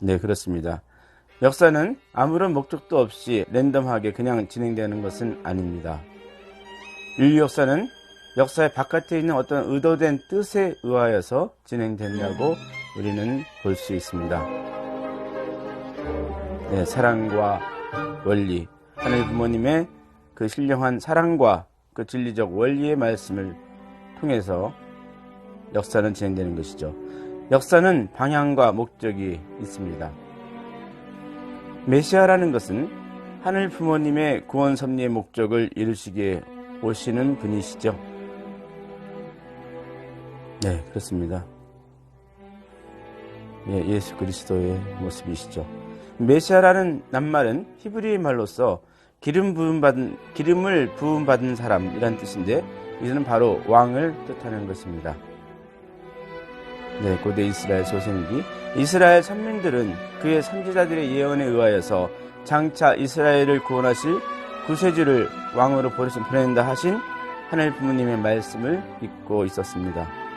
네, 그렇습니다. 역사는 아무런 목적도 없이 랜덤하게 그냥 진행되는 것은 아닙니다. 인류 역사는 역사의 바깥에 있는 어떤 의도된 뜻에 의하여서 진행된다고 우리는 볼 수 있습니다. 네, 사랑과 원리, 하늘 부모님의 그 신령한 사랑과 그 진리적 원리의 말씀을 통해서 역사는 진행되는 것이죠. 역사는 방향과 목적이 있습니다. 메시아라는 것은 하늘 부모님의 구원 섭리의 목적을 이루시기에 오시는 분이시죠. 네, 그렇습니다. 예, 예수 그리스도의 모습이시죠. 메시아라는 낱말은 히브리 말로서 기름 부음 받은 기름을 부음 받은 사람이란 뜻인데 이는 바로 왕을 뜻하는 것입니다. 네, 고대 이스라엘 소생기 이스라엘 선민들은 그의 선지자들의 예언에 의하여서 장차 이스라엘을 구원하실 구세주를 왕으로 보내신다 하신 하늘 부모님의 말씀을 믿고 있었습니다.